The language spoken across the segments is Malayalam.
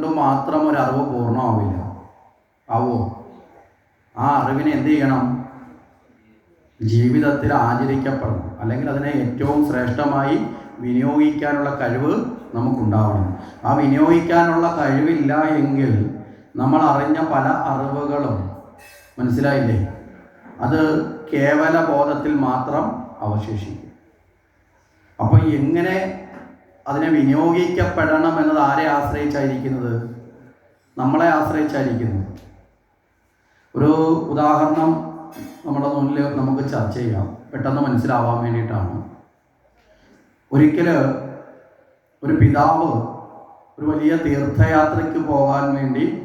കൊണ്ട് മാത്രം ഒരു അറിവ് പൂർണമാവില്ല. ആവോ? ആ അറിവിനെ എന്ത് ചെയ്യണം? ജീവിതത്തിൽ ആചരിക്കപ്പെടണം. അല്ലെങ്കിൽ അതിനെ ഏറ്റവും ശ്രേഷ്ഠമായി വിനിയോഗിക്കാനുള്ള കഴിവ് നമുക്കുണ്ടാവണം. ആ വിനിയോഗിക്കാനുള്ള കഴിവില്ല എങ്കിൽ നമ്മൾ അറിഞ്ഞ പല അറിവുകളും മനസ്സിലായില്ലേ? അത് കേവല ബോധത്തിൽ മാത്രം അവശേഷിക്കും. അപ്പോൾ എങ്ങനെ അതിനെ വിനിയോഗിക്കപ്പെടണം എന്നത് ആരെ ആശ്രയിച്ചായിരിക്കുന്നത്? നമ്മളെ ആശ്രയിച്ചായിരിക്കുന്നു. ഒരു ഉദാഹരണം നമ്മുടെ മുന്നിൽ നമുക്ക് ചർച്ച ചെയ്യാം. പെട്ടെന്ന് മനസ്സിലാവാൻ വേണ്ടിയിട്ടാണ്. ഒരിക്കൽ ഒരു പിതാവ് ഒരു വലിയ തീർത്ഥയാത്രയ്ക്ക് പോകാൻ വേണ്ടി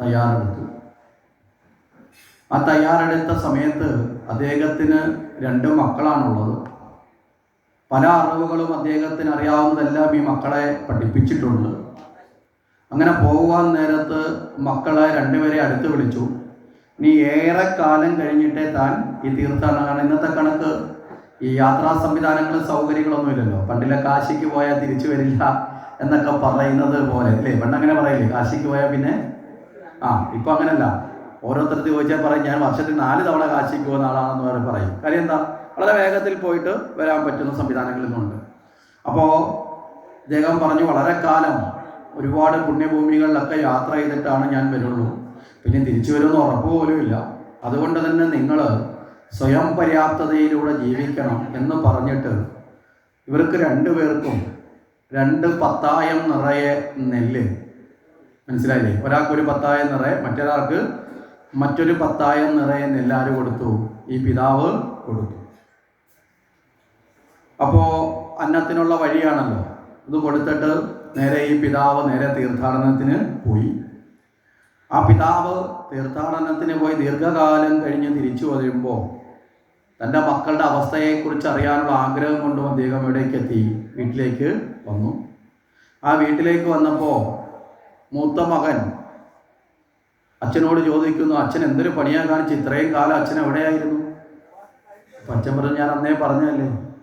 തയ്യാറെടുത്തു. ആ തയ്യാറെടുത്ത സമയത്ത് അദ്ദേഹത്തിന് രണ്ട് മക്കളാണുള്ളത്. പല അറിവുകളും അദ്ദേഹത്തിന് അറിയാവുന്നതെല്ലാം ഈ മക്കളെ പഠിപ്പിച്ചിട്ടുണ്ട്. അങ്ങനെ പോകുവാൻ നേരത്ത് മക്കളെ രണ്ടുപേരെ അടുത്ത് വിളിച്ചു. ഇനി ഏറെ കാലം കഴിഞ്ഞിട്ടേ താൻ ഈ തീർത്ഥാടനം ഇന്നത്തെ കണക്ക് ഈ യാത്രാ സംവിധാനങ്ങളും സൗകര്യങ്ങളൊന്നും ഇല്ലല്ലോ. പണ്ടിലെ കാശിക്ക് പോയാൽ തിരിച്ചു വരില്ല എന്നൊക്കെ പറയുന്നത് പോലെ അല്ലേ? പണ്ട് അങ്ങനെ പറയില്ലേ കാശിക്ക് പോയാൽ പിന്നെ? ആ ഇപ്പൊ അങ്ങനല്ല. ഓരോരുത്തർ ചോദിച്ചാൽ പറയും ഞാൻ വർഷത്തിൽ നാല് തവണ കാശിക്ക് പോകുന്ന ആളാണെന്ന് പറയും. കാര്യം എന്താ? വളരെ വേഗത്തിൽ പോയിട്ട് വരാൻ പറ്റുന്ന സംവിധാനങ്ങളിലുമുണ്ട്. അപ്പോൾ അദ്ദേഹം പറഞ്ഞു വളരെ കാലം ഒരുപാട് പുണ്യഭൂമികളിലൊക്കെ യാത്ര ചെയ്തിട്ടാണ് ഞാൻ വരുള്ളൂ. പിന്നെ തിരിച്ചു വരുമെന്ന് ഉറപ്പ് പോലും ഇല്ല. അതുകൊണ്ട് തന്നെ നിങ്ങൾ സ്വയം പര്യാപ്തതയിലൂടെ ജീവിക്കണം എന്ന് പറഞ്ഞിട്ട് ഇവർക്ക് രണ്ടു പേർക്കും രണ്ട് പത്തായം നിറയെ നെല്ല്. മനസ്സിലായില്ലേ? ഒരാൾക്ക് ഒരു പത്തായം നിറയെ മറ്റൊരാൾക്ക് മറ്റൊരു പത്തായം നിറയെ നെല്ലാര് കൊടുത്തു. ഈ പിതാവ് കൊടുത്തു. അപ്പോൾ അന്നത്തിനുള്ള വഴിയാണല്ലോ. ഇത് കൊടുത്തിട്ട് നേരെ ഈ പിതാവ് നേരെ തീർത്ഥാടനത്തിന് പോയി. ആ പിതാവ് തീർത്ഥാടനത്തിന് പോയി ദീർഘകാലം കഴിഞ്ഞ് തിരിച്ചു വരുമ്പോൾ തന്റെ മക്കളുടെ അവസ്ഥയെക്കുറിച്ച് അറിയാനുള്ള ആഗ്രഹം കൊണ്ടും അദ്ദേഹം എവിടേക്ക് എത്തി വീട്ടിലേക്ക് വന്നു. ആ വീട്ടിലേക്ക് വന്നപ്പോൾ മൂത്ത മകൻ അച്ഛനോട് ചോദിക്കുന്നു അച്ഛൻ എന്തൊരു പണിയാ കാണിച്ച്? ഇത്രയും കാലം അച്ഛൻ എവിടെയായിരുന്നു? അപ്പം അച്ഛൻ പറഞ്ഞു ഞാൻ അന്നേ പറഞ്ഞതല്ലേ. അല്ല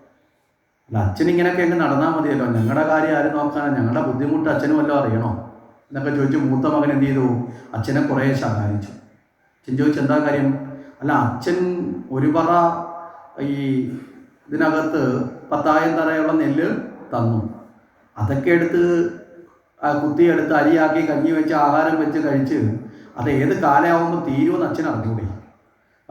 അച്ഛൻ ഇങ്ങനെയൊക്കെ എങ്ങ് നടന്നാൽ മതിയല്ലോ. ഞങ്ങളുടെ കാര്യം ആരും നോക്കാനാണ് ഞങ്ങളുടെ ബുദ്ധിമുട്ട് അച്ഛനും വല്ലതും അറിയണോ? എന്നൊക്കെ ചോദിച്ചു മൂത്ത മകൻ എന്ത് ചെയ്തു? അച്ഛനെ കുറേ ശകാരിച്ചു. അച്ഛൻ ചോദിച്ചു എന്താ കാര്യം? അല്ല അച്ഛൻ ഒരു പറ ഈ ഇതിനകത്ത് പത്തായം തറയുള്ള നെല്ല് തന്നു. അതൊക്കെ എടുത്ത് കുത്തിയെടുത്ത് അരിയാക്കി കഞ്ഞി വെച്ച് ആഹാരം വെച്ച് കഴിച്ച് അത് ഏത് കാലമാകുമ്പോൾ തീരുമെന്ന് അച്ഛൻ അറിഞ്ഞൂടെ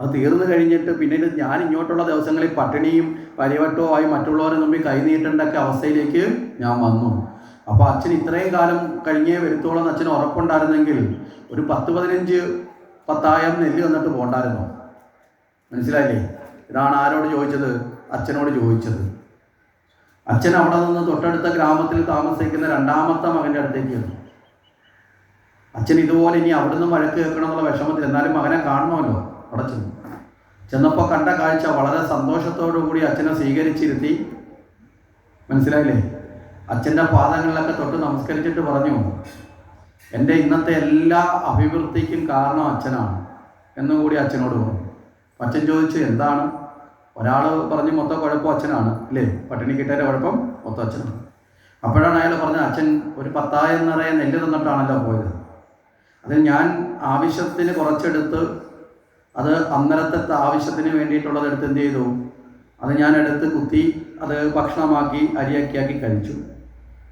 അത് തീർന്നു കഴിഞ്ഞിട്ട് പിന്നീട് ഞാൻ ഇങ്ങോട്ടുള്ള ദിവസങ്ങളിൽ പട്ടിണിയും പരിവട്ടവും ആയി മറ്റുള്ളവരെ മുമ്പിൽ കൈനീട്ടേണ്ടൊക്കെ അവസ്ഥയിലേക്ക് ഞാൻ വന്നു. അപ്പോൾ അച്ഛൻ ഇത്രയും കാലം കഴിഞ്ഞേ വരുത്തോളം അച്ഛന് ഉറപ്പുണ്ടായിരുന്നെങ്കിൽ ഒരു പത്ത് പതിനഞ്ച് പത്തായം നെല്ല് വന്നിട്ട് പോകണ്ടായിരുന്നു മനസ്സിലായില്ലേ? ഇതാണ് ആരോട് ചോദിച്ചത്? അച്ഛനോട് ചോദിച്ചത്. അച്ഛൻ അവിടെ നിന്ന് തൊട്ടടുത്ത ഗ്രാമത്തിൽ താമസിക്കുന്ന രണ്ടാമത്തെ മകന്റെ അടുത്തേക്ക് ചെന്നു. അച്ഛൻ ഇതുപോലെ ഇനി അവിടെ നിന്ന് വഴക്ക് കേൾക്കണം എന്നുള്ള വിഷമത്തിൽ എന്നാലും മകനെ കാണണമല്ലോ. അവിടെ ചെന്നു. ചെന്നപ്പോൾ കണ്ട കാഴ്ച വളരെ സന്തോഷത്തോടു കൂടി അച്ഛനെ സ്വീകരിച്ചിരുത്തി. മനസ്സിലായില്ലേ? അച്ഛന്റെ പാദങ്ങളിലൊക്കെ തൊട്ട് നമസ്കരിച്ചിട്ട് പറഞ്ഞു. എന്റെ ഇന്നത്തെ എല്ലാ അഭിവൃദ്ധിക്കും കാരണം അച്ഛനാണ് എന്നും കൂടി അച്ഛനോട് പറഞ്ഞു. അച്ഛൻ ചോദിച്ചു എന്താണ്? ഒരാൾ പറഞ്ഞു മൊത്തം കുഴപ്പം അച്ഛനാണ്. അല്ലേ? പട്ടിണി കിട്ടേന്റെ കുഴപ്പം മൊത്തം അച്ഛനാണ്. അപ്പോഴാണ് അയാൾ പറഞ്ഞത് അച്ഛൻ ഒരു പത്തായം നിറയെ നെല്ല് തന്നിട്ടാണല്ലോ പോയത്. അതിൽ ഞാൻ ആവശ്യത്തിന് കുറച്ചെടുത്ത് അത് അന്നരത്തെ ആവശ്യത്തിന് വേണ്ടിയിട്ടുള്ളത് എടുത്ത് എന്ത് ചെയ്തു? അത് ഞാൻ എടുത്ത് കുത്തി അത് ഭക്ഷണമാക്കി അരിയാക്കിയാക്കി കഴിച്ചു.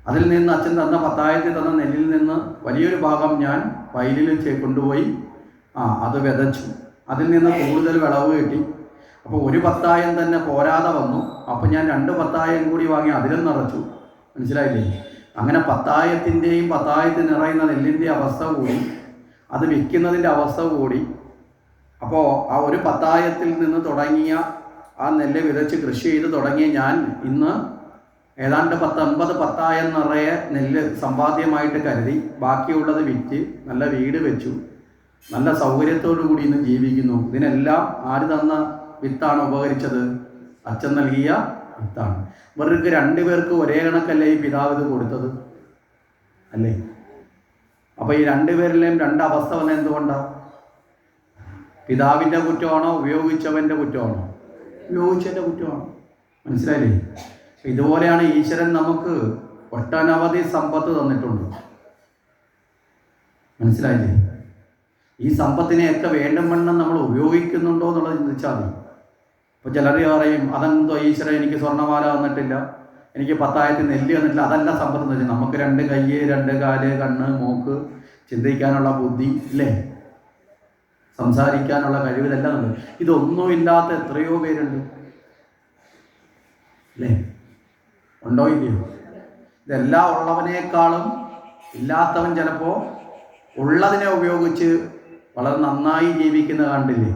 അതിൽ നിന്ന് അച്ഛൻ തന്ന പത്തായത്തിൽ തന്ന നെല്ലിൽ നിന്ന് വലിയൊരു ഭാഗം ഞാൻ വയലിൽ കൊണ്ടുപോയി. ആ അത് വിതച്ചു. അതിൽ നിന്ന് കൂടുതൽ വിളവ് കിട്ടി. അപ്പോൾ ഒരു പത്തായം തന്നെ പോരാതെ വന്നു. അപ്പോൾ ഞാൻ രണ്ട് പത്തായം കൂടി വാങ്ങി അതിലും നിറച്ചു. മനസ്സിലായില്ലേ? അങ്ങനെ പത്തായത്തിന്റെയും പത്തായത്തിൽ നിറയുന്ന നെല്ലിന്റെ അവസ്ഥ കൂടി അത് വിൽക്കുന്നതിന്റെ അവസ്ഥ കൂടി അപ്പോൾ ആ ഒരു പത്തായത്തിൽ നിന്ന് തുടങ്ങിയ ആ നെല്ല് വിതച്ച് കൃഷി ചെയ്ത് തുടങ്ങിയ ഞാൻ ഇന്ന് ഏതാണ്ട് പത്തൊമ്പത് പത്തായം നിറയെ നെല്ല് സമ്പാദ്യമായിട്ട് കരുതി ബാക്കിയുള്ളത് വിറ്റ് നല്ല വീട് വെച്ചു നല്ല സൗകര്യത്തോടു കൂടി ഇന്ന് ജീവിക്കുന്നു. ഇതിനെല്ലാം ആര് തന്ന വിത്താണ് ഉപകരിച്ചത്? അച്ഛൻ നൽകിയ വിത്താണ്. ഇവർക്ക് രണ്ടുപേർക്ക് ഒരേ കണക്കല്ലേ ഈ പിതാവ് ഇത് കൊടുത്തത്? അല്ലേ? അപ്പോൾ ഈ രണ്ടുപേരിലെയും രണ്ടവസ്ഥ വന്ന എന്തുകൊണ്ടാണ് പിതാവിന്റെ കുറ്റമാണോ ഉപയോഗിച്ചവന്റെ കുറ്റമാണോ? ഉപയോഗിച്ചതിന്റെ കുറ്റമാണ്? മനസ്സിലായില്ലേ? ഇതുപോലെയാണ് ഈശ്വരൻ നമുക്ക് ഒട്ടനവധി സമ്പത്ത് തന്നിട്ടുണ്ട്. മനസ്സിലായില്ലേ? ഈ സമ്പത്തിനെയൊക്കെ വേണ്ടും വണ്ണം നമ്മൾ ഉപയോഗിക്കുന്നുണ്ടോ എന്നുള്ളത് ചിന്തിച്ചാൽ മതി. ഇപ്പോൾ ചിലർ പറയും അതെന്തോ ഈശ്വരൻ എനിക്ക് സ്വർണമാല തന്നിട്ടില്ല എനിക്ക് പത്തായിരത്തി നെല്ല് തന്നിട്ടില്ല അതല്ല സമ്പത്ത് എന്ന് വെച്ചാൽ നമുക്ക് രണ്ട് കയ്യ് രണ്ട് കാൽ കണ്ണ് മൂക്ക് ചിന്തിക്കാനുള്ള ബുദ്ധി ഇല്ലേ? സംസാരിക്കാനുള്ള കഴിവ് നമ്മൾ ഇതൊന്നും ഇതൊന്നുമില്ലാത്ത എത്രയോ പേരുണ്ട്. അല്ലേ? ഉണ്ടോ ഇല്ലയോ? ഇതെല്ലാം ഉള്ളവനേക്കാളും ഇല്ലാത്തവൻ ചിലപ്പോൾ ഉള്ളതിനെ ഉപയോഗിച്ച് വളരെ നന്നായി ജീവിക്കുന്ന കണ്ടില്ലേ?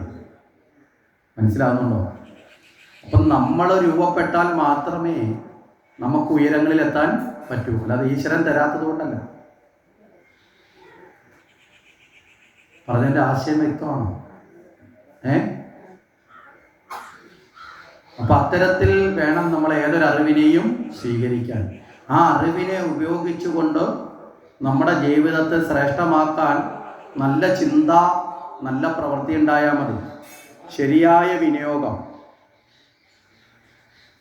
മനസ്സിലാകുന്നുണ്ടോ അപ്പം നമ്മൾ രൂപപ്പെട്ടാൽ മാത്രമേ നമുക്ക് ഉയരങ്ങളിൽ എത്താൻ പറ്റൂ. അല്ലാതെ ഈശ്വരൻ തരാത്തത് കൊണ്ടല്ല. പറഞ്ഞതിന്റെ ആശയം വ്യക്തമാണോ? ഏ? അപ്പൊ അത്തരത്തിൽ വേണം നമ്മൾ ഏതൊരു അറിവിനെയും സ്വീകരിക്കാൻ. ആ അറിവിനെ ഉപയോഗിച്ചുകൊണ്ട് നമ്മുടെ ജീവിതത്തെ ശ്രേഷ്ഠമാക്കാൻ നല്ല ചിന്ത നല്ല പ്രവൃത്തി ഉണ്ടായാൽ മതി. ശരിയായ വിനിയോഗം.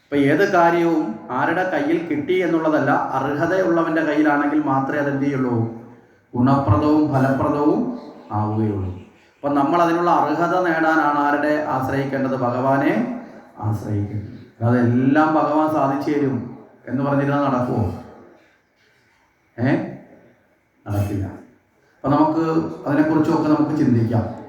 ഇപ്പൊ ഏത് കാര്യവും ആരുടെ കയ്യിൽ കിട്ടി എന്നുള്ളതല്ല അർഹതയുള്ളവന്റെ കയ്യിലാണെങ്കിൽ മാത്രമേ അതെന്ത് ചെയ്യുള്ളൂ? ഗുണപ്രദവും ഫലപ്രദവും ആവുകയുള്ളൂ. അപ്പൊ നമ്മൾ അതിനുള്ള അർഹത നേടാനാണ് ആരുടെ ആശ്രയിക്കേണ്ടത്? ഭഗവാനെ ആശ്രയിക്കേണ്ടത്. അതെല്ലാം ഭഗവാൻ സാധിച്ചു തരും എന്ന് പറഞ്ഞിരുന്നാൽ നടക്കുമോ ഏ? നടക്കില്ല. അപ്പൊ നമുക്ക് അതിനെക്കുറിച്ചൊക്കെ നമുക്ക് ചിന്തിക്കാം.